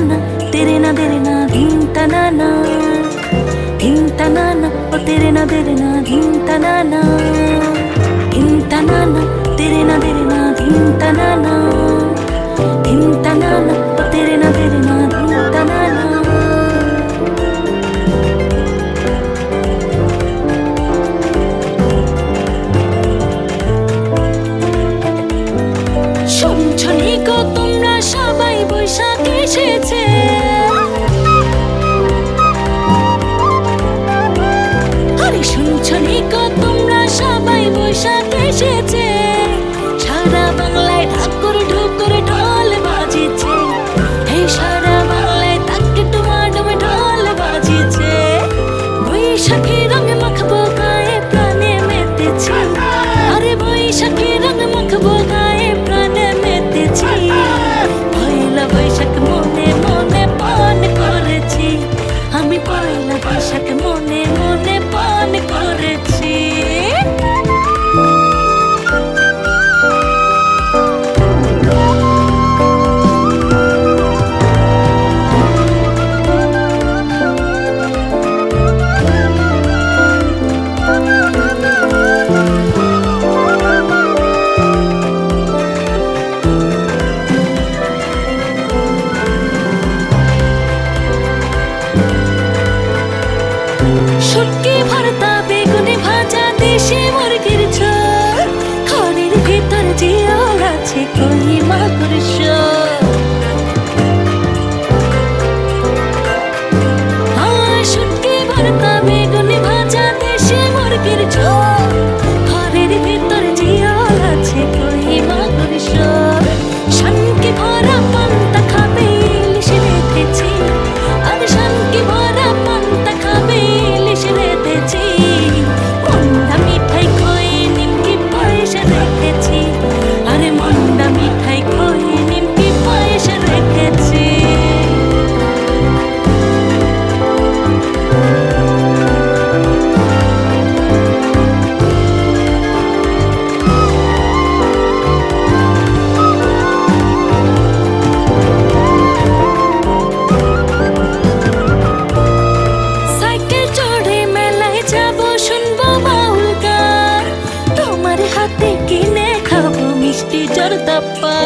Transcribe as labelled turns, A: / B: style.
A: నాన్న తెరేనా తెరేనా దింత నాన్న దింత నాన్న తెరేనా తెరేనా దింత నాన్న এসেছে। সারা বাংলায় ঠাকুর ঠুকুর ঢোল বাজিছে। এই সারা বাংলায় তাকে টুমাডুম ঢোল বাজিছে। বৈশাখী হাতে কিনে খাব মিষ্টি জর্দাপা